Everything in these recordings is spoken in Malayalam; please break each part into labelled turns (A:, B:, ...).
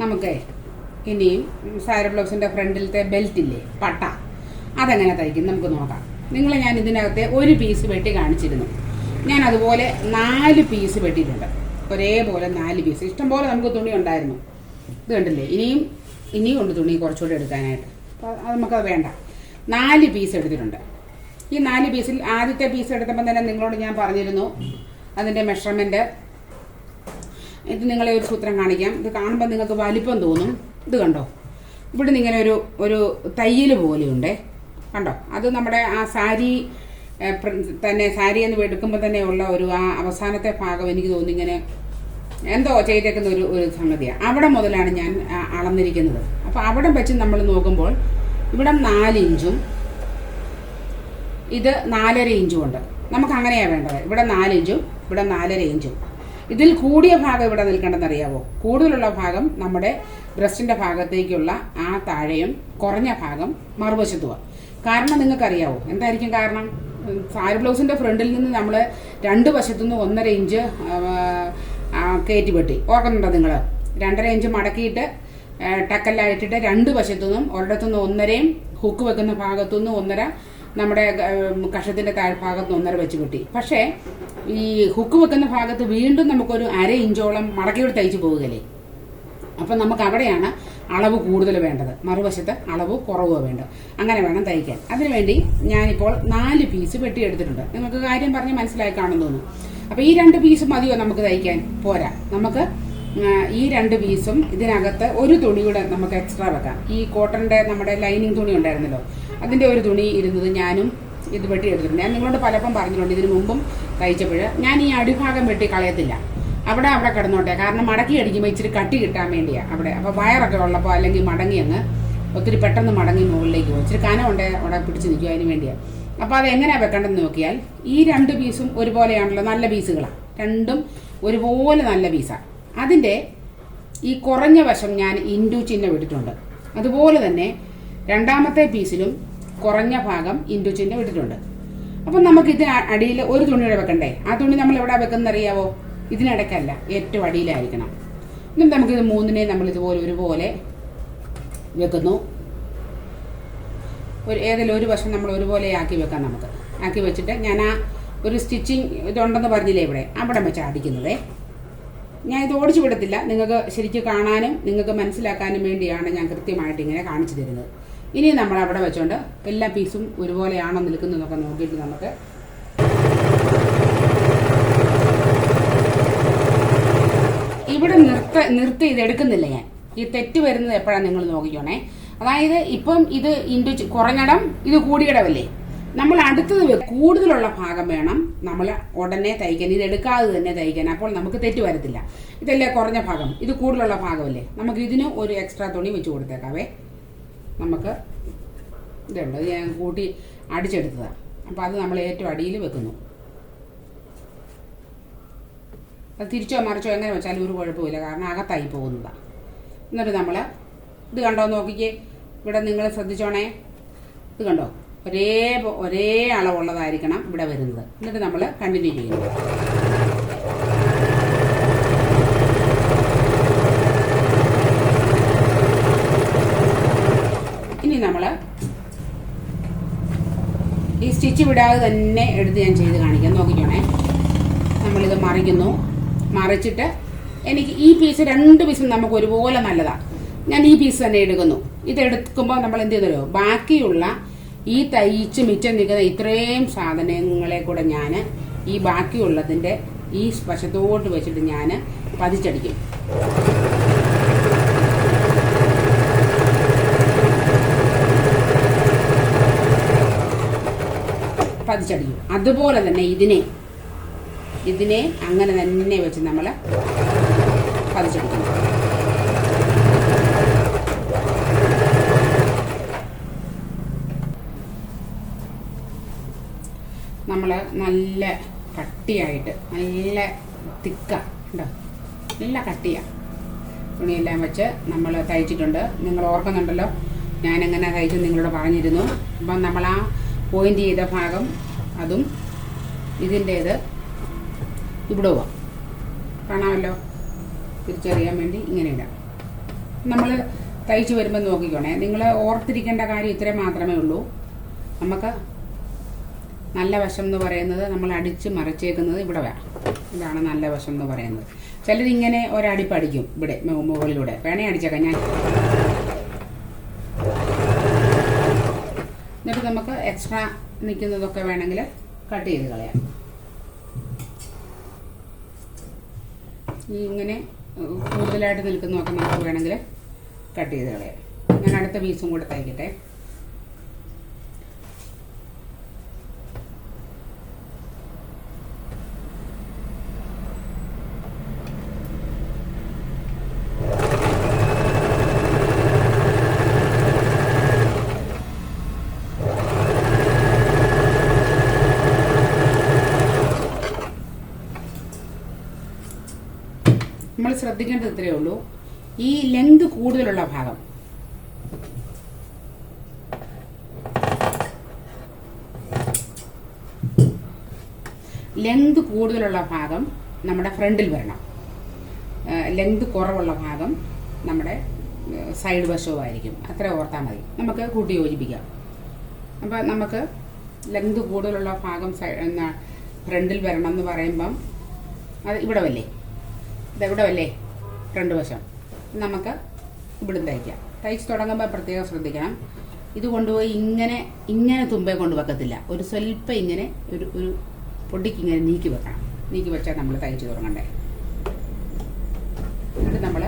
A: നമുക്ക് ഇനിയും സാര ബ്ലൗസിന്റെ ഫ്രണ്ടിലത്തെ ബെൽറ്റ് ഇല്ലേ? പട്ട. അതെങ്ങനെ തയ്ക്കും? നമുക്ക് നോക്കാം. നിങ്ങളെ ഞാൻ ഇതിനകത്തെ ഒരു പീസ് വെട്ടി കാണിച്ചിരുന്നു. ഞാൻ അതുപോലെ നാല് പീസ് വെട്ടിയിട്ടുണ്ട്. ഒരേപോലെ നാല് പീസ് ഇഷ്ടംപോലെ നമുക്ക് തുണി ഉണ്ടായിരുന്നു. ഇത് കണ്ടില്ലേ? ഇനിയും ഇനിയും ഉണ്ട് തുണി കുറച്ചുകൂടി എടുക്കാനായിട്ട്. അപ്പോൾ അത് നമുക്കത് വേണ്ട. നാല് പീസ് എടുത്തിട്ടുണ്ട്. ഈ നാല് പീസിൽ ആദ്യത്തെ പീസ് എടുത്തപ്പം തന്നെ നിങ്ങളോട് ഞാൻ പറഞ്ഞിരുന്നു. അതിന്റെ മെഷർമെന്റ് ഇത് നിങ്ങളെ ഒരു സൂത്രം കാണിക്കാം. ഇത് കാണുമ്പോൾ നിങ്ങൾക്ക് വലിപ്പം തോന്നും. ഇത് കണ്ടോ? ഇവിടെ ഇങ്ങനെ ഒരു ഒരു തയ്യൽ പോലെയുണ്ടേ. കണ്ടോ? അത് നമ്മുടെ ആ സാരി തന്നെ സാരി എന്ന് എടുക്കുമ്പോൾ തന്നെ ഉള്ള ഒരു ആ അവസാനത്തെ ഭാഗം എനിക്ക് തോന്നി ഇങ്ങനെ എന്തോ ചെയ്തേക്കുന്ന ഒരു ഒരു സംഗതിയാണ് അവിടെ മുതലാണ് ഞാൻ അളന്നിരിക്കുന്നത്. അപ്പോൾ അവിടെ വെച്ച് നമ്മൾ നോക്കുമ്പോൾ ഇവിടെ നാല് ഇഞ്ചും ഇത് നാലര ഇഞ്ചും ഉണ്ട്. നമുക്ക് അങ്ങനെയാണ് വേണ്ടത്. ഇവിടെ നാല് ഇഞ്ചും ഇവിടെ നാലര ഇഞ്ചും. ഇതിൽ കൂടിയ ഭാഗം ഇവിടെ നിൽക്കേണ്ടതെന്നറിയാവോ കൂടുതലുള്ള ഭാഗം നമ്മുടെ ബ്രസ്റ്റിന്റെ ഭാഗത്തേക്കുള്ള ആ താഴെയും കുറഞ്ഞ ഭാഗം മറുവശത്തുമാണ് കാരണം നിങ്ങൾക്കറിയാവോ? എന്തായിരിക്കും കാരണം? സാരി ബ്ലൗസിന്റെ ഫ്രണ്ടിൽ നിന്ന് നമ്മൾ രണ്ട് വശത്തുനിന്ന് ഒന്നര ഇഞ്ച് കയറ്റി വെട്ടി. ഓർക്കുന്നുണ്ടോ നിങ്ങൾ രണ്ടര ഇഞ്ച് മടക്കിയിട്ട് ടക്കല്ലായിട്ടിട്ട് രണ്ട് വശത്തുനിന്നും ഒരിടത്തുനിന്ന് ഒന്നരയും ഹുക്ക് വെക്കുന്ന ഭാഗത്തുനിന്ന് ഒന്നര നമ്മുടെ കഷത്തിന്റെ താഴ്ഭാഗത്ത് ഒന്നര വെച്ച് കിട്ടി. പക്ഷേ ഈ ഹുക്ക് വെക്കുന്ന ഭാഗത്ത് വീണ്ടും നമുക്കൊരു അര ഇഞ്ചോളം മടക്കിയോട് തയ്ച്ചു പോവുകയല്ലേ? അപ്പം നമുക്ക് അവിടെയാണ് അളവ് കൂടുതൽ വേണ്ടത്. മറുവശത്ത് അളവ് കുറവ് വേണ്ടത്. അങ്ങനെ വേണം തയ്ക്കാൻ. അതിനുവേണ്ടി ഞാനിപ്പോൾ നാല് പീസ് വെട്ടിയെടുത്തിട്ടുണ്ട്. നിങ്ങൾക്ക് കാര്യം പറഞ്ഞ് മനസ്സിലായി കാണുന്നു. തോന്നുന്നു അപ്പോൾ ഈ രണ്ട് പീസ് മതിയോ നമുക്ക് തയ്ക്കാൻ? പോരാ. നമുക്ക് ഈ രണ്ട് പീസും ഇതിനകത്ത് ഒരു തുണി കൂടെ നമുക്ക് എക്സ്ട്രാ വെക്കാം. ഈ കോട്ടന്റെ നമ്മുടെ ലൈനിങ് തുണി ഉണ്ടായിരുന്നല്ലോ അതിന്റെ ഒരു തുണി ഇരുന്നത് ഞാനും ഇത് വെട്ടി എടുത്തിട്ടുണ്ട് ഞാൻ നിങ്ങളോട് പലപ്പം പറഞ്ഞിട്ടുണ്ട് ഇതിനു മുമ്പും തയ്ച്ചപ്പോൾ ഞാൻ ഈ അടിഭാഗം വെട്ടി കളയത്തില്ല. അവിടെ അവിടെ കിടന്നോട്ടെ കാരണം മടക്കി അടിക്കുമ്പോൾ ഇച്ചിരി കട്ടി കിട്ടാൻ വേണ്ടിയാണ് അവിടെ. അപ്പോൾ വയറൊക്കെ ഉള്ളപ്പോൾ അല്ലെങ്കിൽ മടങ്ങി അങ്ങ് ഒത്തിരി പെട്ടെന്ന് മടങ്ങി മുകളിലേക്ക് പോകും. ഇച്ചിരി കനമുണ്ട് അവിടെ പിടിച്ച് നിൽക്കും അതിന് വേണ്ടിയാണ് അപ്പോൾ അത് എങ്ങനെയാണ് വെക്കേണ്ടതെന്ന് നോക്കിയാൽ ഈ രണ്ട് പീസും ഒരുപോലെയാണല്ലോ നല്ല പീസുകളാണ് രണ്ടും ഒരുപോലെ നല്ല പീസാണ് അതിന്റെ ഈ കുറഞ്ഞ വശം ഞാൻ ഇൻഡു ചിഹ്നം ഇട്ടിട്ടുണ്ട്. അതുപോലെ തന്നെ രണ്ടാമത്തെ പീസിലും കുറഞ്ഞ ഭാഗം ഇൻഡു ചിഹ്നം ഇട്ടിട്ടുണ്ട്. അപ്പം നമുക്ക് ഇതിന് അടിയിൽ ഒരു തുണിയുടെ വെക്കണ്ടേ? ആ തുണി നമ്മൾ എവിടെ വെക്കുന്നത് അറിയാവോ? ഇതിനിടയ്ക്കല്ല ഏറ്റവും അടിയിലായിരിക്കണം. എന്നിട്ട് നമുക്കിത് മൂന്നിനെ നമ്മൾ ഇതുപോലെ ഒരുപോലെ വെക്കുന്നു. ഒരു ഏതെങ്കിലും ഒരു വശം നമ്മൾ ഒരുപോലെ ആക്കി വെക്കാം നമുക്ക്. ആക്കി വെച്ചിട്ട് ഞാൻ ആ ഒരു സ്റ്റിച്ചിങ് ഇതുണ്ടെന്ന് പറഞ്ഞില്ലേ ഇവിടെ? അവിടെ വെച്ചാണ് അടിക്കുന്നതേ ഞാൻ ഇത് ഓടിച്ചു വിടത്തില്ല. നിങ്ങൾക്ക് ശരിക്കും കാണാനും നിങ്ങൾക്ക് മനസ്സിലാക്കാനും വേണ്ടിയാണ് ഞാൻ കൃത്യമായിട്ട് ഇങ്ങനെ കാണിച്ചു തരുന്നത്. ഇനി നമ്മൾ അവിടെ വെച്ചോണ്ട് എല്ലാ പീസും ഒരുപോലെയാണോ നിൽക്കുന്നതൊക്കെ നോക്കിയിട്ട് നമുക്ക് ഇവിടെ നിർത്ത നിർത്തി ഇത് എടുക്കുന്നില്ല ഞാൻ. ഈ തെറ്റ് വരുന്നത് എപ്പോഴാണ് നിങ്ങൾ നോക്കിക്കോണേ. അതായത് ഇപ്പം ഇത് ഇൻഡു കുറഞ്ഞടം ഇത് കൂടിയിടമല്ലേ നമ്മൾ അടുത്തത് കൂടുതലുള്ള ഭാഗം വേണം. നമ്മൾ ഉടനെ തയ്ക്കാൻ. ഇത് എടുക്കാതെ തന്നെ തയ്ക്കാൻ. അപ്പോൾ നമുക്ക് തെറ്റ് വരത്തില്ല. ഇതല്ലേ കുറഞ്ഞ ഭാഗം. ഇത് കൂടുതലുള്ള ഭാഗമല്ലേ? നമുക്ക് ഇതിന് ഒരു എക്സ്ട്രാ തുണി വെച്ച് കൊടുത്തേക്കാവേ. നമുക്ക് ഇതുണ്ട്. ഞാൻ കൂട്ടി അടിച്ചെടുത്തതാണ് അപ്പോൾ അത് നമ്മൾ ഏറ്റവും അടിയിൽ വെക്കുന്നു. അത് തിരിച്ചോ മറിച്ചോ എങ്ങനെ വെച്ചാലും ഒരു കുഴപ്പമില്ല കാരണം അകത്തായി പോകുന്നതാണ് എന്നിട്ട് നമ്മൾ ഇത് കണ്ടോ? നോക്കിക്കേ. ഇവിടെ നിങ്ങൾ ശ്രദ്ധിച്ചോണേ. ഇത് കണ്ടോ? ഒരേ ഒരേ അളവുള്ളതായിരിക്കണം ഇവിടെ വരുന്നത്. എന്നിട്ട് നമ്മൾ കണ്ടിന്യൂ ചെയ്യുന്നു. ഇനി നമ്മൾ ഈ സ്റ്റിച്ച് വിടാതെ തന്നെ എടുത്ത് ഞാൻ ചെയ്ത് കാണിക്കാം. നോക്കിക്കോണേ. നമ്മളിത് മറിക്കുന്നു. മറിച്ചിട്ട് എനിക്ക് ഈ പീസ് രണ്ട് പീസും നമുക്ക് ഒരുപോലെ നല്ലതാണ് ഞാൻ ഈ പീസ് തന്നെ എടുക്കുന്നു. ഇത് എടുക്കുമ്പോൾ നമ്മൾ എന്ത് ചെയ്തല്ലോ? ബാക്കിയുള്ള ഈ തയ്ച്ച് മിച്ചം നിൽക്കുന്ന ഇത്രയും സാധനങ്ങളെ കൂടെ ഞാൻ ഈ ബാക്കിയുള്ളതിന്റെ ഈ വശത്തോട്ട് വെച്ചിട്ട് ഞാൻ പതിച്ചടിക്കും. പതിച്ചടിക്കും. അതുപോലെ തന്നെ ഇതിനെ ഇതിനെ അങ്ങനെ തന്നെ വെച്ച് നമ്മൾ പതിച്ചെടുക്കണം നമ്മൾ നല്ല കട്ടിയായിട്ട് നല്ല തിക്ക ഉണ്ടോ നല്ല കട്ടിയാണ് തുണിയെല്ലാം വെച്ച് നമ്മൾ തയ്ച്ചിട്ടുണ്ട്. നിങ്ങൾ ഓർക്കുന്നുണ്ടല്ലോ ഞാനെങ്ങനെ തയ്ച്ചു നിങ്ങളോട് പറഞ്ഞിരുന്നു. അപ്പം നമ്മൾ ആ പോയിന്റ് ചെയ്ത ഭാഗം അതും ഇതിന്റേത് ഇവിടെ പോവാം. കാണാമല്ലോ? തിരിച്ചറിയാൻ വേണ്ടി ഇങ്ങനെ ഇടാം. നമ്മൾ തയ്ച്ചു വരുമ്പോൾ നോക്കിക്കോണേ. നിങ്ങൾ ഓർത്തിരിക്കേണ്ട കാര്യം ഇത്രയും മാത്രമേ ഉള്ളൂ. നമുക്ക് നല്ല വശം എന്ന് പറയുന്നത് നമ്മൾ അടിച്ച് മറിച്ചേക്കുന്നത് ഇവിടെ വേണം ഇതാണ് നല്ല വശം എന്ന് പറയുന്നത്. ചിലരിങ്ങനെ ഒരടിപ്പടിക്കും ഇവിടെ മുകളിലൂടെ. വേണേ അടിച്ചേക്കാം ഞാൻ എന്നിട്ട് നമുക്ക് എക്സ്ട്രാ നിൽക്കുന്നതൊക്കെ വേണമെങ്കിൽ കട്ട് ചെയ്ത് കളയാം. ഇങ്ങനെ കൂടുതലായിട്ട് നിൽക്കുന്നതൊക്കെ നമുക്ക് വേണമെങ്കിൽ കട്ട് ചെയ്ത് കളയാം. ഞാൻ അടുത്ത പീസും കൂടെ തയ്ക്കട്ടെ. ശ്രദ്ധിക്കേണ്ടത് ഇത്രയേ ഉള്ളൂ. ഈ ലെങ്ത് കൂടുതലുള്ള ഭാഗം. ലെങ്ത് കൂടുതലുള്ള ഭാഗം നമ്മുടെ ഫ്രണ്ടിൽ വരണം. ലെങ്ത് കുറവുള്ള ഭാഗം നമ്മുടെ സൈഡ് വശവുമായിരിക്കും അത്ര ഓർത്താൽ മതി. നമുക്ക് കൂട്ടി യോജിപ്പിക്കാം. അപ്പോൾ നമുക്ക് ലെങ്ത് കൂടുതലുള്ള ഭാഗം സൈ എന്നാ ഫ്രണ്ടിൽ വരണം എന്ന് പറയുമ്പം അത് ഇവിടെ വല്ലേ? ഇതെവിടെ അല്ലേ രണ്ട് വശം. നമുക്ക് ഇവിടെ തയ്ക്കാം. തയ്ച്ച് തുടങ്ങുമ്പോൾ പ്രത്യേകം ശ്രദ്ധിക്കണം. ഇത് കൊണ്ടുപോയി ഇങ്ങനെ ഇങ്ങനെ തുമ്പേ കൊണ്ട് വെക്കത്തില്ല. ഒരു സ്വല്പം ഇങ്ങനെ ഒരു ഒരു പൊടിക്ക് ഇങ്ങനെ നീക്കി വെക്കണം. നീക്കി വെച്ചാൽ നമ്മൾ തയ്ച്ച് തുടങ്ങണ്ടേ. എന്നിട്ട് നമ്മൾ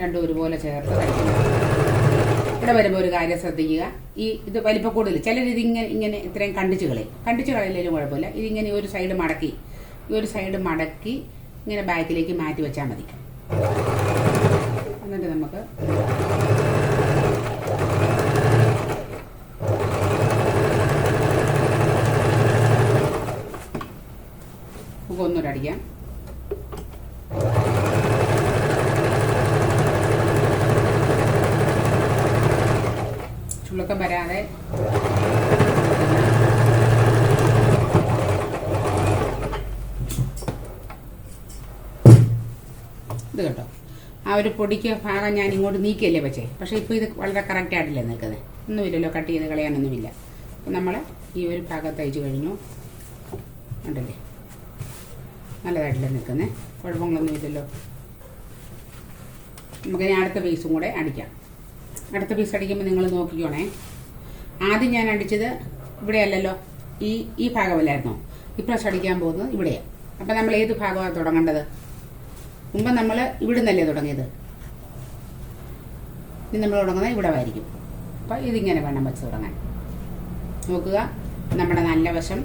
A: രണ്ടും ഒരുപോലെ ചേർത്ത് തയ്ക്കണം ഇവിടെ വരുമ്പോൾ ഒരു കാര്യം ശ്രദ്ധിക്കുക. ഈ ഇത് വലിപ്പം കൂടുതൽ ചിലർ ഇതിങ്ങനെ ഇങ്ങനെ ഇത്രയും കണ്ടിച്ച് കളയും. കണ്ടിച്ച് കളയില്ലെങ്കിലും കുഴപ്പമില്ല. ഇതിങ്ങനെ ഒരു സൈഡ് മടക്കി ഈ ഒരു സൈഡ് മടക്കി ഇങ്ങനെ ബാക്കിലേക്ക് മാറ്റി വെച്ചാൽ മതി. എന്നിട്ട് നമുക്ക് നമുക്ക് ഒന്നുകൂടെ അടിക്കാം ചുളുക്കം വരാതെ ഇത് കേട്ടോ ആ ഒരു പൊടിക്ക് ഭാഗം ഞാൻ ഇങ്ങോട്ട് നീക്കിയല്ലേ പക്ഷേ പക്ഷേ ഇപ്പോൾ ഇത് വളരെ കറക്റ്റ് ആയിട്ടില്ലേ നിൽക്കുന്നത് ഒന്നുമില്ലല്ലോ കട്ട് ചെയ്ത് കളയാനൊന്നുമില്ല. അപ്പം നമ്മൾ ഈ ഒരു ഭാഗം തയ്ച്ച് കഴിഞ്ഞു. ഉണ്ടല്ലേ നല്ലതായിട്ടില്ല നിൽക്കുന്നത് കുഴപ്പങ്ങളൊന്നും ഇല്ലല്ലോ. നമുക്ക് ഞാൻ അടുത്ത പീസും കൂടെ അടിക്കാം. അടുത്ത പീസ് അടിക്കുമ്പോൾ നിങ്ങൾ നോക്കിക്കോണേ. ആദ്യം ഞാൻ അടിച്ചത് ഇവിടെയല്ലല്ലോ. ഈ ഈ ഭാഗമല്ലായിരുന്നോ? ഇപ്രാവശ്യം അടിക്കാൻ പോകുന്നത് ഇവിടെയാണ് അപ്പം നമ്മൾ ഏത് ഭാഗമാണ് തുടങ്ങേണ്ടത്? മുമ്പ് നമ്മൾ ഇവിടുന്നല്ലേ തുടങ്ങിയത്? ഇനി നമ്മൾ തുടങ്ങുന്നത് ഇവിടെ ആയിരിക്കും അപ്പോൾ ഇതിങ്ങനെ വേണം വെച്ച് തുടങ്ങാൻ. നോക്കുക നമ്മുടെ നല്ല വശം.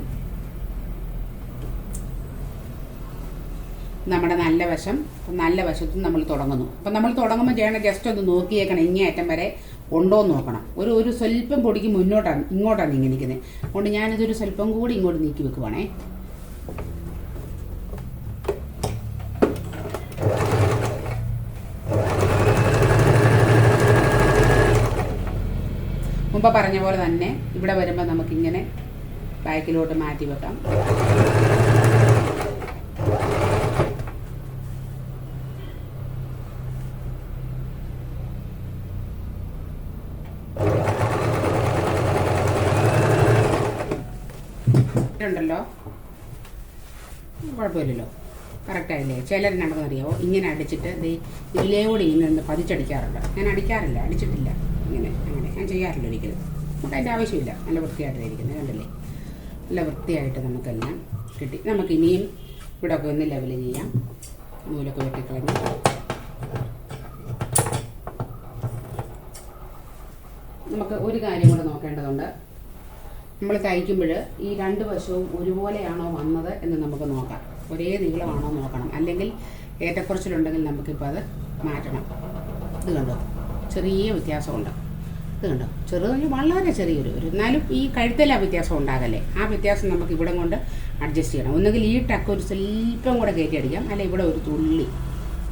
A: നമ്മുടെ നല്ല വശം. നല്ല വശത്തും നമ്മൾ തുടങ്ങുന്നു. അപ്പം നമ്മൾ തുടങ്ങുമ്പോൾ ചെയ്യണം ജസ്റ്റ് ഒന്ന് നോക്കിയേക്കണം ഇങ്ങേയറ്റം വരെ ഉണ്ടോ എന്ന് നോക്കണം. ഒരു ഒരു സ്വല്പം പൊടിക്ക് മുന്നോട്ടാണ് ഇങ്ങോട്ടാണ് നീങ്ങി നിൽക്കുന്നത്. അതുകൊണ്ട് ഞാനിതൊരു സ്വല്പം കൂടി ഇങ്ങോട്ട് നീക്കി വെക്കുവാണേ. മുമ്പ് പറഞ്ഞ പോലെ തന്നെ ഇവിടെ വരുമ്പോൾ നമുക്കിങ്ങനെ ബാക്കിലോട്ട് മാറ്റി വെക്കാം. ഉണ്ടല്ലോ കുഴപ്പമില്ലല്ലോ. കറക്റ്റായില്ലേ ചിലർ നടന്നറിയാവോ ഇങ്ങനെ അടിച്ചിട്ട് ഇതിലേ കൂടി ഇങ്ങനെ പതിച്ചടിക്കാറുണ്ട്. ഞാൻ അടിക്കാറില്ല. അടിച്ചിട്ടില്ല. ഇങ്ങനെ അങ്ങനെ. ഞാൻ ചെയ്യാറില്ല ഒരിക്കലും. നമുക്ക് അതിന്റെ ആവശ്യമില്ല. നല്ല വൃത്തിയായിട്ട് ഇരിക്കുന്നത് കണ്ടില്ലേ? നല്ല വൃത്തിയായിട്ട് നമുക്കെല്ലാം കിട്ടി. നമുക്ക് ഇനിയും ഇവിടെ ഒക്കെ ഒന്ന് ലെവൽ ചെയ്യാം. നൂലൊക്കെ വെട്ടിക്കളഞ്ഞ്. നമുക്ക് ഒരു കാര്യം കൂടെ നോക്കേണ്ടതുണ്ട്. നമ്മൾ തയ്ക്കുമ്പോൾ ഈ രണ്ട് വശവും ഒരുപോലെയാണോ വന്നത് എന്ന് നമുക്ക് നോക്കാം. ഒരേ നീളമാണോ നോക്കണം. അല്ലെങ്കിൽ ഏറ്റക്കുറച്ചിലുണ്ടെങ്കിൽ നമുക്കിപ്പോൾ അത് മാറ്റണം. ഇത് കണ്ടോ? ചെറിയ വ്യത്യാസം വ്യത്യാസമുണ്ട്. ഇത് കണ്ടോ? ചെറുത് വളരെ ചെറിയൊരു ഒരു എന്നാലും ഈ കഴുത്തല വ്യത്യാസം ഉണ്ടാകല്ലേ? ആ വ്യത്യാസം നമുക്ക് ഇവിടെ കൊണ്ട് അഡ്ജസ്റ്റ് ചെയ്യണം. ഒന്നുകിൽ ഈ ടക്ക് ഒരു സ്വല്പം കൂടെ കയറ്റി അടിക്കാം. അല്ലെ ഇവിടെ ഒരു തുള്ളി.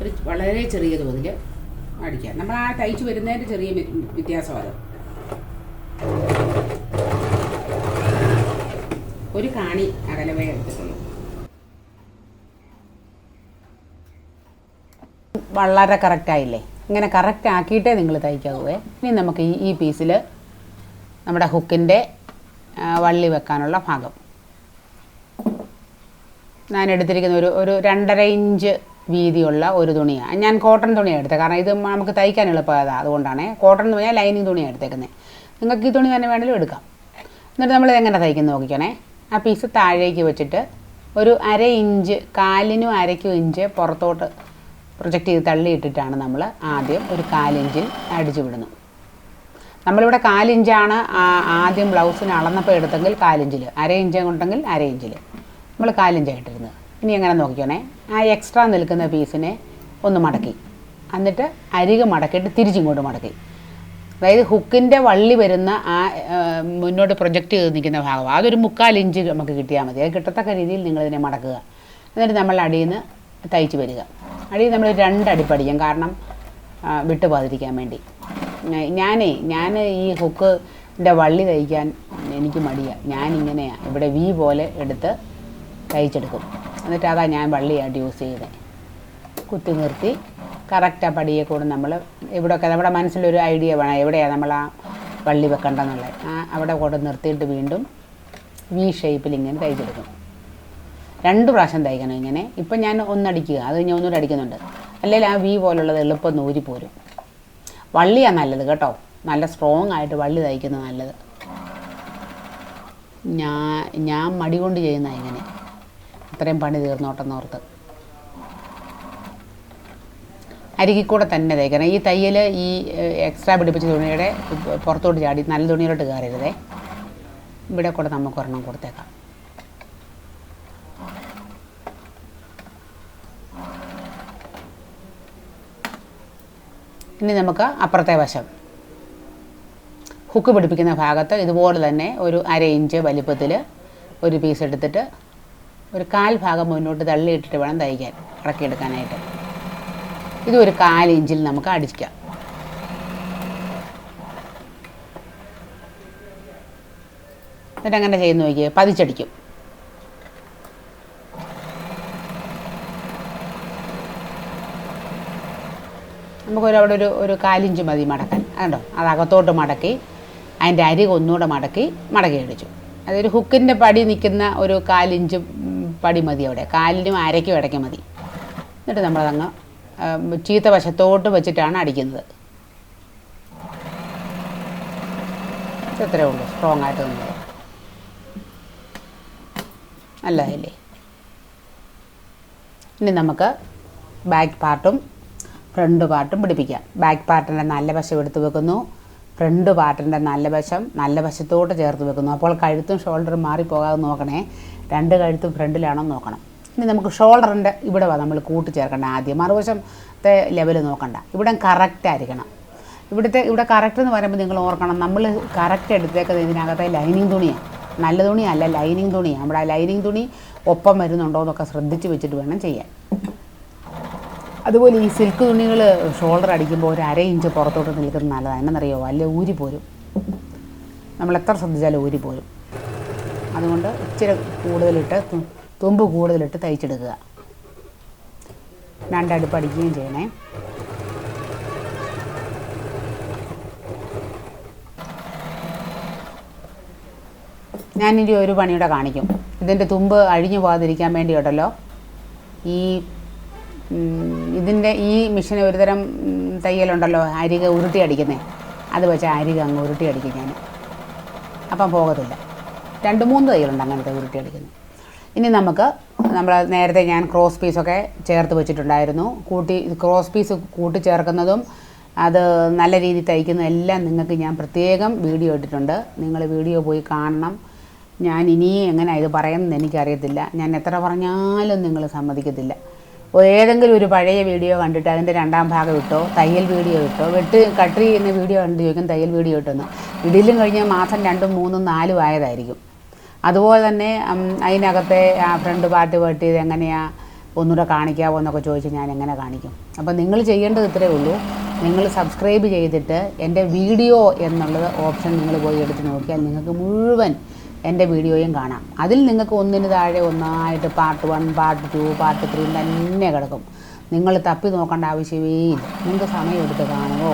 A: ഒരു വളരെ ചെറിയ തോതിൽ അടിക്കാം. നമ്മൾ ആ തയ്ച്ച് വരുന്നതിന്റെ ചെറിയ വ്യത്യാസം അത്. ഒരു കാണി അകലവേ എടുത്തിട്ടുള്ളൂ. വളരെ കറക്റ്റായില്ലേ ഇങ്ങനെ കറക്റ്റ് ആക്കിയിട്ടേ നിങ്ങൾ തയ്ക്കാവുവേ ഇനി നമുക്ക് ഈ ഈ പീസിൽ നമ്മുടെ ഹുക്കിന്റെ വള്ളി വെക്കാനുള്ള ഭാഗം. ഞാൻ എടുത്തിരിക്കുന്ന ഒരു ഒരു രണ്ടര ഇഞ്ച് വീതിയുള്ള ഒരു തുണിയാണ് ഞാൻ കോട്ടൺ തുണിയാണ് എടുത്തത് കാരണം ഇത് നമുക്ക് തയ്ക്കാൻ എളുപ്പമാണ് അതുകൊണ്ടാണ്. കോട്ടൺ എന്ന് പറഞ്ഞാൽ ലൈനിങ് തുണിയാണ് എടുത്തേക്കുന്നത് നിങ്ങൾക്ക് ഈ തുണി തന്നെ വേണമെങ്കിലും എടുക്കാം. എന്നിട്ട് നമ്മൾ എങ്ങനെ തയ്ക്കുന്നത് നോക്കിക്കണേ. ആ പീസ് താഴേക്ക് വെച്ചിട്ട് ഒരു അര ഇഞ്ച് കാലിനും അരയ്ക്കും ഇഞ്ച് പുറത്തോട്ട് പ്രൊജക്റ്റ് ചെയ്ത് തള്ളിയിട്ടിട്ടാണ് നമ്മൾ ആദ്യം ഒരു കാലിഞ്ചിൽ അടിച്ചു വിടുന്നത്. നമ്മളിവിടെ കാലിഞ്ചാണ് ആദ്യം ബ്ലൗസിന് അളന്നപ്പോൾ എടുത്തെങ്കിൽ കാലിഞ്ചിൽ അര ഇഞ്ച് ഉണ്ടെങ്കിൽ അര ഇഞ്ചിൽ നമ്മൾ കാലിഞ്ചായിട്ടിരുന്നത് ഇനി എങ്ങനെ നോക്കിക്കണേ? ആ എക്സ്ട്രാ നിൽക്കുന്ന പീസിനെ ഒന്ന് മടക്കി. എന്നിട്ട് അരികെ മടക്കിയിട്ട് തിരിച്ചിങ്ങോട്ട് മടക്കി. അതായത് ഹുക്കിന്റെ വള്ളി വരുന്ന ആ, മുന്നോട്ട് പ്രൊജക്റ്റ് ചെയ്ത് നിൽക്കുന്ന ഭാഗം. അതൊരു മുക്കാൽ ഇഞ്ച് നമുക്ക് കിട്ടിയാൽ മതി. അത് കിട്ടത്തക്ക രീതിയിൽ നിങ്ങളിതിനെ മടക്കുക. എന്നിട്ട് നമ്മൾ അടിയിൽ നിന്ന് തയ്ച്ച് വരിക. അടിയിൽ നമ്മൾ രണ്ടടിപ്പടിക്കും. കാരണം വിട്ടു പോകാതിരിക്കാൻ വേണ്ടി. ഞാനേ ഞാൻ ഈ ഹുക്കിന്റെ വള്ളി തയ്ക്കാൻ എനിക്ക് മടിയാണ് ഞാനിങ്ങനെയാണ് ഇവിടെ വി പോലെ എടുത്ത് തയ്ച്ചെടുക്കും. എന്നിട്ട് അതാ ഞാൻ വള്ളിയായിട്ട് യൂസ് ചെയ്തത് കുത്തി നിർത്തി കറക്റ്റ് ആ പടിയെ കൂടെ നമ്മൾ ഇവിടെയൊക്കെ നമ്മുടെ മനസ്സിലൊരു ഐഡിയ വേണം. എവിടെയാണ് നമ്മൾ ആ വള്ളി വെക്കേണ്ടതെന്നുള്ളത്. ആ അവിടെ കൂടെ നിർത്തിയിട്ട് വീണ്ടും വി ഷേപ്പിൽ ഇങ്ങനെ തയ്ച്ചെടുക്കും. രണ്ട് പ്രാവശ്യം തയ്ക്കണം ഇങ്ങനെ. ഇപ്പം ഞാൻ ഒന്നടിക്കുക. അത് ഞാൻ ഒന്നുകൂടെ അടിക്കുന്നുണ്ട്. അല്ലെങ്കിൽ ആ വി പോലുള്ളത് എളുപ്പം നൂരി പോരും. വള്ളിയാണ് നല്ലത് കേട്ടോ. നല്ല സ്ട്രോങ് ആയിട്ട് വള്ളി തയ്ക്കുന്നത് നല്ലത്. ഞാൻ ഞാൻ മടി കൊണ്ട് ചെയ്യുന്ന ഇങ്ങനെ. അത്രയും പണി തീർന്നോട്ടെന്നോർത്ത്. അരികിൽ കൂടെ തന്നെ തയ്ക്കണം. ഈ തയ്യൽ ഈ എക്സ്ട്രാ പിടിപ്പിച്ച തുണിയുടെ പുറത്തോട്ട് ചാടി നല്ല തുണിയിലോട്ട് കയറരുതേ. ഇവിടെ കൂടെ നമുക്ക് ഒരെണ്ണം കൊടുത്തേക്കാം. ഇനി നമുക്ക് അപ്പുറത്തെ വശം. ഹുക്ക് പിടിപ്പിക്കുന്ന ഭാഗത്ത് ഇതുപോലെ തന്നെ ഒരു അര ഇഞ്ച് വലിപ്പത്തിൽ ഒരു പീസ് എടുത്തിട്ട് ഒരു കാൽ ഭാഗം മുന്നോട്ട് തള്ളിയിട്ടിട്ട് വേണം തയ്ക്കാൻ ഇറക്കിയെടുക്കാനായിട്ട്. ഇത് ഒരു കാൽ ഇഞ്ചിൽ നമുക്ക് അടിക്കാം. എന്നിട്ട് അങ്ങനെ ചെയ്യുന്ന നോക്കിയേ പതിച്ചടിക്കും. നമുക്കൊരു അവിടെ ഒരു ഒരു കാലിഞ്ച് മതി മടക്കാൻ. അതുണ്ടോ അത് അകത്തോട്ട് മടക്കി അതിന്റെ അരി ഒന്നുകൂടെ മടക്കി മടക്കി അടിച്ചു. അതൊരു ഹുക്കിന്റെ പടി നിൽക്കുന്ന ഒരു കാലിഞ്ച് പടി മതി അവിടെ. കാലിനും അരയ്ക്കും ഇടയ്ക്ക് മതി. എന്നിട്ട് നമ്മളതങ്ങ് ചീത്ത വശത്തോട്ട് വെച്ചിട്ടാണ് അടിക്കുന്നത്. ഇത്രേ ഉള്ളൂ. സ്ട്രോങ് ആയിട്ട് നിന്നത്. നല്ലതല്ലേ? ഇനി നമുക്ക് ബാക്ക് പാർട്ടും ഫ്രണ്ട് പാർട്ടും പിടിപ്പിക്കുക ബാക്ക് പാർട്ടിന്റെ നല്ല വശം എടുത്ത് വെക്കുന്നു. ഫ്രണ്ട് പാർട്ടിന്റെ നല്ല വശം നല്ല വശത്തോട്ട് ചേർത്ത് വെക്കുന്നു. അപ്പോൾ കഴുത്തും ഷോൾഡറും മാറിപ്പോകാതെ നോക്കണേ. രണ്ട് കഴുത്തും ഫ്രണ്ടിലാണോ നോക്കണം. ഇനി നമുക്ക് ഷോൾഡറിന്റെ ഇവിടെ നമ്മൾ കൂട്ടി ചേർക്കണ്ട ആദ്യം. മറുവശത്തെ ലെവൽ നോക്കണ്ട. ഇവിടെ കറക്റ്റ് ആയിരിക്കണം. ഇവിടുത്തെ ഇവിടെ കറക്റ്റ് എന്ന് പറയുമ്പോൾ നിങ്ങൾ ഓർക്കണം നമ്മൾ കറക്റ്റ് എടുത്തേക്കുന്നത് ഇതിനകത്തെ ലൈനിങ് തുണിയാണ് നല്ല തുണിയല്ല ലൈനിങ് തുണിയാണ് നമ്മുടെ ലൈനിങ് തുണി ഒപ്പം വരുന്നുണ്ടോ എന്നൊക്കെ ശ്രദ്ധിച്ച് വെച്ചിട്ട് വേണം ചെയ്യാൻ. അതുപോലെ ഈ സിൽക്ക് തുണികൾ ഷോൾഡർ അടിക്കുമ്പോൾ ഒരു അര ഇഞ്ച് പുറത്തോട്ട് നിൽക്കുന്നത് നല്ലതാണ്. എന്നറിയോ? അല്ല ഊരി പോരും. നമ്മൾ എത്ര ശ്രദ്ധിച്ചാലും ഊരി പോരും. അതുകൊണ്ട് ഇച്ചിരി കൂടുതലിട്ട് തുമ്പ് കൂടുതലിട്ട് തയ്ച്ചെടുക്കുക. രണ്ടടുപ്പ് അടിക്കുകയും ചെയ്യണേ. ഞാനിനി ഒരു പണിയുടെ കാണിക്കും. ഇതിന്റെ തുമ്പ് അഴിഞ്ഞു പോകാതിരിക്കാൻ വേണ്ടി കേട്ടല്ലോ ഈ ഇതിന്റെ ഈ മിഷീൻ ഒരുതരം തയ്യലുണ്ടല്ലോ അരിക ഉരുട്ടി അടിക്കുന്നത് അത് വെച്ച് അരിക അങ്ങ് ഉരുട്ടി അടിക്കും ഞാൻ അപ്പം പോകത്തില്ല. രണ്ട് മൂന്ന് തയ്യലുണ്ട് അങ്ങനത്തെ ഉരുട്ടി അടിക്കുന്നത്. ഇനി നമുക്ക് നമ്മൾ നേരത്തെ ഞാൻ ക്രോസ് പീസൊക്കെ ചേർത്ത് വെച്ചിട്ടുണ്ടായിരുന്നു. കൂട്ടി ക്രോസ് പീസ് കൂട്ടി ചേർക്കുന്നതും അത് നല്ല രീതിയിൽ തയ്ക്കുന്നതും എല്ലാം നിങ്ങൾക്ക് ഞാൻ പ്രത്യേകം വീഡിയോ ഇട്ടിട്ടുണ്ട്. നിങ്ങൾ വീഡിയോ പോയി കാണണം. ഞാൻ ഇനിയും എങ്ങനെ ഇത് പറയുന്നത് എനിക്കറിയത്തില്ല. ഞാൻ എത്ര പറഞ്ഞാലും നിങ്ങൾ സമ്മതിക്കത്തില്ല. ഏതെങ്കിലും ഒരു പഴയ വീഡിയോ കണ്ടിട്ട് അതിന്റെ രണ്ടാം ഭാഗം ഇട്ടോ തയ്യൽ വീഡിയോ ഇട്ടോ വെട്ട് കട്ട് ചെയ്യുന്ന വീഡിയോ കണ്ട് ചോദിക്കും തയ്യൽ വീഡിയോ ഇട്ടെന്ന്. ഇടിലും കഴിഞ്ഞ മാസം രണ്ടും മൂന്നും നാലും ആയതായിരിക്കും. അതുപോലെ തന്നെ അതിനകത്തെ ആ ഫ്രണ്ട് പാട്ട് ചെയ്ത് എങ്ങനെയാണ് ഒന്നുകൂടെ കാണിക്കാവോ എന്നൊക്കെ ചോദിച്ച് ഞാൻ എങ്ങനെ കാണിക്കും. അപ്പോൾ നിങ്ങൾ ചെയ്യേണ്ടത് ഇത്രയേ ഉള്ളൂ. നിങ്ങൾ സബ്സ്ക്രൈബ് ചെയ്തിട്ട് എന്റെ വീഡിയോ എന്നുള്ളത് ഓപ്ഷൻ നിങ്ങൾ പോയി എടുത്ത് നോക്കിയാൽ നിങ്ങൾക്ക് മുഴുവൻ എന്റെ വീഡിയോയും കാണാം. അതിൽ നിങ്ങൾക്ക് ഒന്നിന് താഴെ ഒന്നായിട്ട് part one part two part three തന്നെ കിടക്കും.
B: നിങ്ങൾ തപ്പി നോക്കേണ്ട ആവശ്യമേ ഇല്ല. നിങ്ങൾക്ക് സമയമെടുത്ത് കാണുമോ?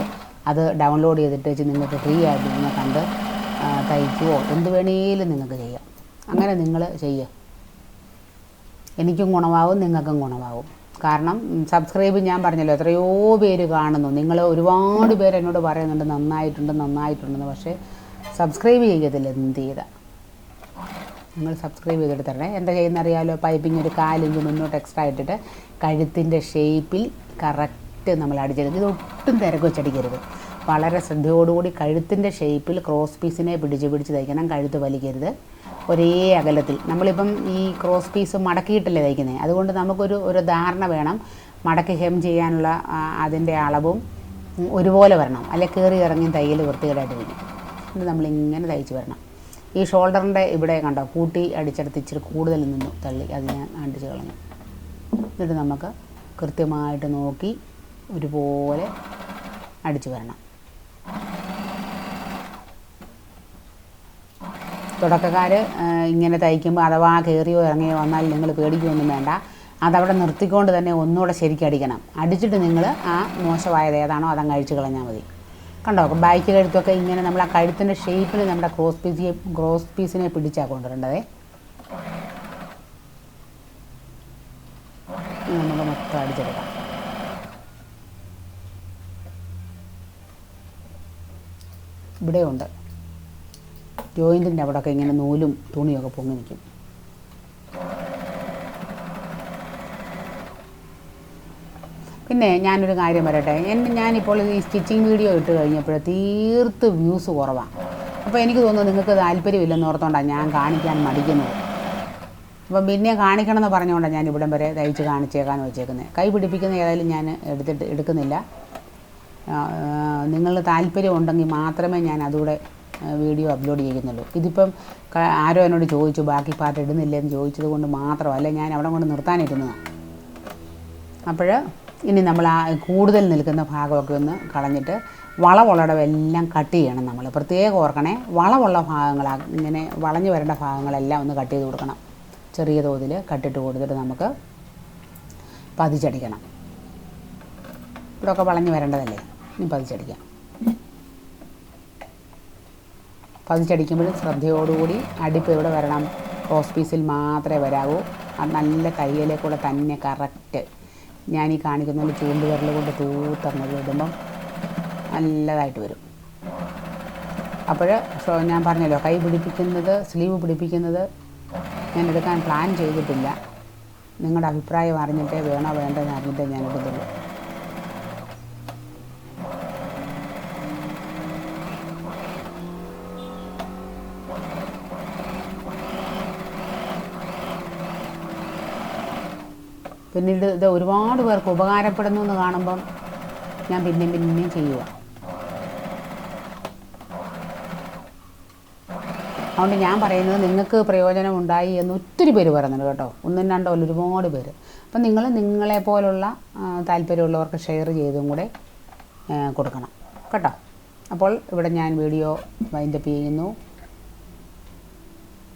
B: അത് ഡൗൺലോഡ് ചെയ്തിട്ട് വെച്ച് നിങ്ങൾക്ക് ഫ്രീ ആയിട്ട് നിങ്ങൾ കണ്ട് തയ്ക്കുമോ എന്ത് വേണേലും നിങ്ങൾക്ക് ചെയ്യാം. അങ്ങനെ നിങ്ങൾ ചെയ്യുക. എനിക്കും ഗുണമാവും നിങ്ങൾക്കും ഗുണമാവും. കാരണം സബ്സ്ക്രൈബ് ഞാൻ പറഞ്ഞല്ലോ എത്രയോ പേര് കാണുന്നു. നിങ്ങൾ ഒരുപാട് പേര് എന്നോട് പറയുന്നുണ്ട് നന്നായിട്ടുണ്ട് നന്നായിട്ടുണ്ടെന്ന് പക്ഷേ സബ്സ്ക്രൈബ് ചെയ്യത്തില്ല എന്ത് ചെയ്താൽ നിങ്ങൾ സബ്സ്ക്രൈബ് ചെയ്തിട്ട് തരണേ എന്താ ചെയ്യുന്നറിയാലോ? പൈപ്പിംഗ് ഒരു കാലിഞ്ച് മുന്നോട്ട് എക്സ്ട്രാ ഇട്ടിട്ട് കഴുത്തിന്റെ ഷേപ്പിൽ കറക്റ്റ് നമ്മൾ അടിച്ചെടുക്കും ഇത് ഒട്ടും തിരക്ക് വെച്ചടിക്കരുത്. വളരെ ശ്രദ്ധയോടുകൂടി കഴുത്തിന്റെ ഷേപ്പിൽ ക്രോസ് പീസിനെ പിടിച്ച് പിടിച്ച് തയ്ക്കണം. കഴുത്ത് വലിക്കരുത്. ഒരേ അകലത്തിൽ. നമ്മളിപ്പം ഈ ക്രോസ് പീസ് മടക്കിയിട്ടല്ലേ തയ്ക്കുന്നത് അതുകൊണ്ട് നമുക്കൊരു ഒരു ധാരണ വേണം. മടക്കി ഹെം ചെയ്യാനുള്ള അതിന്റെ അളവും ഒരുപോലെ വരണം. അല്ലെ കയറി ഇറങ്ങി തയ്യൽ വൃത്തികേടായിട്ട് വരും നമ്മളിങ്ങനെ തയ്ച്ച് വരണം. ഈ ഷോൾഡറിന്റെ ഇവിടെ കണ്ടോ? കൂട്ടി അടിച്ചെടുത്ത് ഇച്ചിരി കൂടുതൽ നിന്നു തള്ളി. അത് ഞാൻ അടിച്ച് കളഞ്ഞു. എന്നിട്ട് നമുക്ക് കൃത്യമായിട്ട് നോക്കി ഒരുപോലെ അടിച്ചു വരണം. തുടക്കക്കാർ ഇങ്ങനെ തയ്ക്കുമ്പോൾ അഥവാ കയറിയോ ഇറങ്ങിയോ വന്നാൽ നിങ്ങൾ പേടിക്കുകയൊന്നും വേണ്ട. അതവിടെ നിർത്തിക്കൊണ്ട് തന്നെ ഒന്നുകൂടെ ശരിക്കും അടിക്കണം. അടിച്ചിട്ട് നിങ്ങൾ ആ മോശമായത് ഏതാണോ അതങ്ങ് അഴിച്ചു കളഞ്ഞാൽ മതി. കണ്ടോ? ബാക്ക് കഴുത്തൊക്കെ ഇങ്ങനെ നമ്മൾ ആ കഴുത്തിന്റെ ഷേപ്പിൽ നമ്മുടെ ക്രോസ് പീസ് ക്രോസ് പീസിനെ പിടിച്ചാണ് കൊണ്ടുവരേണ്ടതേ. നമുക്ക് മൊത്തം അടിച്ചെടുക്കാം. ഇവിടെയുണ്ട്. ജോയിന്റിന്റെ അവിടെയൊക്കെ ഇങ്ങനെ നൂലും തുണിയൊക്കെ പൊങ്ങി നിൽക്കും. പിന്നെ ഞാനൊരു കാര്യം പറയട്ടെ. എന്റെ ഞാനിപ്പോൾ ഈ സ്റ്റിച്ചിങ് വീഡിയോ ഇട്ട് കഴിഞ്ഞപ്പോൾ തീർത്ത് വ്യൂസ് കുറവാണ് അപ്പോൾ എനിക്ക് തോന്നുന്നു നിങ്ങൾക്ക് താല്പര്യമില്ലെന്ന് ഓർത്തോണ്ടാണ് ഞാൻ കാണിക്കാൻ മടിക്കുന്നത്. അപ്പം പിന്നെ കാണിക്കണമെന്ന് പറഞ്ഞുകൊണ്ടാണ് ഞാൻ ഇവിടം വരെ തയ്ച്ച് കാണിച്ചേക്കാന്ന് വെച്ചേക്കുന്നത് കൈ പിടിപ്പിക്കുന്ന ഏതായാലും ഞാൻ എടുത്തിട്ട് എടുക്കുന്നില്ല. നിങ്ങൾ താല്പര്യം ഉണ്ടെങ്കിൽ മാത്രമേ ഞാൻ അതുകൂടെ വീഡിയോ അപ്ലോഡ് ചെയ്യുന്നുള്ളൂ ഇതിപ്പം ആരോ എന്നോട് ചോദിച്ചു ബാക്കി പാർട്ട് ഇടുന്നില്ലേ എന്ന് ചോദിച്ചത് കൊണ്ട് മാത്രമല്ല ഞാൻ അവിടെ കൊണ്ട് നിർത്താനിരുന്നതാണ് അപ്പോൾ ഇനി നമ്മൾ ആ കൂടുതൽ നിൽക്കുന്ന ഭാഗമൊക്കെ ഒന്ന് കളഞ്ഞിട്ട് വളവുള്ളടവെല്ലാം കട്ട് ചെയ്യണം നമ്മൾ. പ്രത്യേകം ഓർക്കണേ വളവുള്ള ഭാഗങ്ങൾ ഇങ്ങനെ വളഞ്ഞു വരേണ്ട ഭാഗങ്ങളെല്ലാം ഒന്ന് കട്ട് ചെയ്ത് കൊടുക്കണം. ചെറിയ തോതിൽ കട്ടിട്ട് കൊടുത്തിട്ട് നമുക്ക് പതിച്ചടിക്കണം. ഇവിടെയൊക്കെ വളഞ്ഞു വരേണ്ടതല്ലേ? ഇനി പതിച്ചടിക്കാം. പതിച്ചടിക്കുമ്പോഴും ശ്രദ്ധയോടുകൂടി അടുപ്പ് ഇവിടെ വരണം? ക്രോസ് പീസിൽ മാത്രമേ വരാവൂ. അത് നല്ല കയ്യിലെ കൂടെ തന്നെ കറക്റ്റ് ഞാൻ ഈ കാണിക്കുന്ന ചൂണ്ട് വിരൽ കൊണ്ട് തൂത്തങ്ങോട്ട് ഇടുമ്പം നല്ലതായിട്ട് വരും. അപ്പോൾ ഞാൻ പറഞ്ഞല്ലോ കൈ പിടിപ്പിക്കുന്നത് സ്ലീവ് പിടിപ്പിക്കുന്നത് ഞാൻ എടുക്കാൻ പ്ലാൻ ചെയ്തിട്ടില്ല. നിങ്ങളുടെ അഭിപ്രായം അറിഞ്ഞിട്ടേ വേണോ വേണ്ടെന്ന് അറിഞ്ഞിട്ടേ ഞാൻ എടുത്തുള്ളൂ പിന്നീട് ഇത് ഒരുപാട് പേർക്ക് ഉപകാരപ്പെടുന്നു എന്ന് കാണുമ്പം ഞാൻ പിന്നെയും പിന്നെയും ചെയ്യുക. അതുകൊണ്ട് ഞാൻ പറയുന്നത് നിങ്ങൾക്ക് പ്രയോജനം ഉണ്ടായി എന്ന് ഒത്തിരി പേര് പറയുന്നുണ്ട് കേട്ടോ. ഒന്നും രണ്ടോ അല്ല ഒരുപാട് പേര്. അപ്പം നിങ്ങൾ നിങ്ങളെ പോലുള്ള താല്പര്യമുള്ളവർക്ക് ഷെയർ ചെയ്തും കൂടെ കൊടുക്കണം. കേട്ടോ? അപ്പോൾ ഇവിടെ ഞാൻ വീഡിയോ വൈൻഡപ്പ് ചെയ്യുന്നു.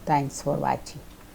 B: Thanks for watching